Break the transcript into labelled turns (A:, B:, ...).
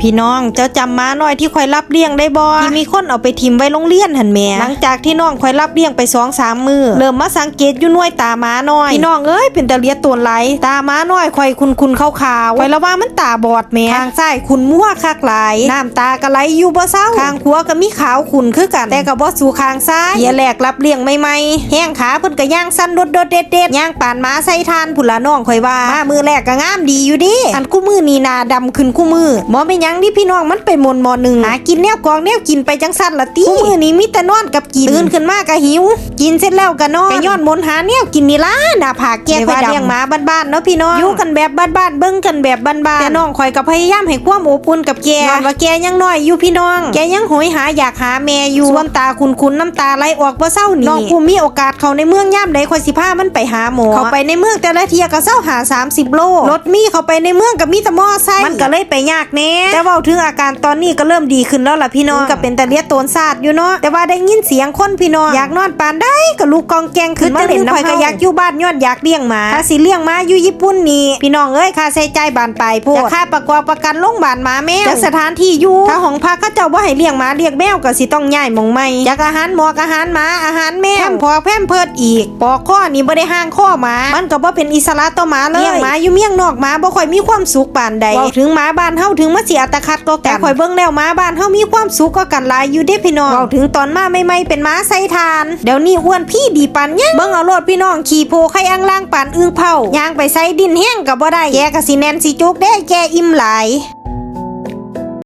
A: พี่น้องเจ้าจำม้าน้อยที่ข่อยรับเลี้ยงได้บ่ที่มีคนเอาไปทิมไว้โรงเรียนหันแหม่หลังจากที่น้องข่อยรับเลี้ยงไปสองสามมือเริ่มมาสังเกตอยู่หน่วยตาม้าน้อยพี่น้องเอ้ยเป็นตาเลียดตัวไหลตาม้าน้อยข่อยคุณคุณขาวๆข่อยละว่ามันตาบอดแหม่ทางซ้ายคุณมั่วคักหลายน้ำตากะไหลอยู่บ่เศร้าข้างขวาก็มีขาวขุนคือกัน แต่ก็บ่สู่ข้างซ้ายเฮียแหลกรับเลี้ยงใหม่ๆแห้งขาเพิ่นก็ย่างสั้นโดดๆเด็ดๆย่างปานม้าใส่ทานพุ่นละน้องข่อยว่ามามือแรกก็งามดีอยู่ดิอันคู่มือนี่หนาดำขึ้นคู่มือหมอไม่นหยังดิพี่น้องมันไปหมนหมอหนึ่งหากินแนวกองแนวกินไปจังสั้นละติคู่มือนี้มีแต่นอนกับกินตื่นขึ้นมาก็หิว กินเสร็จแล้วก็นอนก็ย้อนมนหาแนวกินนี่ล่ะหน้าผากแก้ข่อยดำเลี้ยงหมาบ้านๆเนาะพี่น้องอยู่กันแบบบ้านๆเบิ่งกันแบบบ้านๆแต่น้องข่อยก็พยายามให้ความอบอุ่นกับแกย้อนว่าแกยังน้อยอยู่พี่น้อง แกยังโหยหาอยากหาแม่อยู่ส่วนตาคุณๆน้ำตาไหลออกบ่เศร้านี่น้องผู้มีโอกาสเข้าในเมืองย่ามใดข่อยสิพามันไปหาหมอเข้าไปในเมืองแต่ละเที่ยก็เศร้าหา 30 โลรถมีเข้าไปในเมืองก็มีแต่มอไซค์มันก็เลยไปยากแน่แต่เว้าถึงอาการตอนนี้ก็เริ่มดีขึ้นแล้วล่ะพี่น้องก็เป็นแต่เลียดโตนซาดอยู่เนาะแต่ว่าได้ยินเสียงคนพี่น้องอยากนอนปานได้ก็ลูกกองแกงขึ้นมาเล่นน้ำข่อยก็อยากอยู่บ้านย้อนอยากเลี้ยงหมาถ้าสิเลี้ยงหมาอยู่ญี่ปุ่นนี่พี่น้องเอ้ยค่าใช้จ่ายบานปลายพวกค่าประกอบประกันโรงพยาบาลหมาแมวจากสถานที่อยู่ถ้าห้องพักเขาเจ้าบ่ให้เลี้ยงหมาเลี้ยงแมวก็สิต้องย้ายหมองใหม่จากอาหารหมอกอาหารหมาอาหารแมวแพมพอแพมเพิดอีกปอกข้อนี่บ่ได้ห่างข้อหมา มันก็บ่เป็นอิสระต่อหมาเลยเลี้ยงหมาอยู่เมียงนอกหมาบ่ค่อยมีความสุขปานใดเว้าถึงหมาบ้านเฮาถึงมาเสียตะคัดก็กันแต่ข่อยเบิ่งแล้วหมาบ้านเฮามีความสุขก็กันหลายอยู่เด้พี่น้องเว้าถึงตอนมาใหม่ๆเป็นหมาไซทาน เดี๋ยวนี้อ้วนพี่ดีปานยังเบิ่งเอาโลดพี่น้องขี่โพไข่อังล่างปานอึ้งเผาย่างไปไซดินแห้งก็บ่ได้แกก็สิแน่นสิจุกเด้แกอิ่มหลาย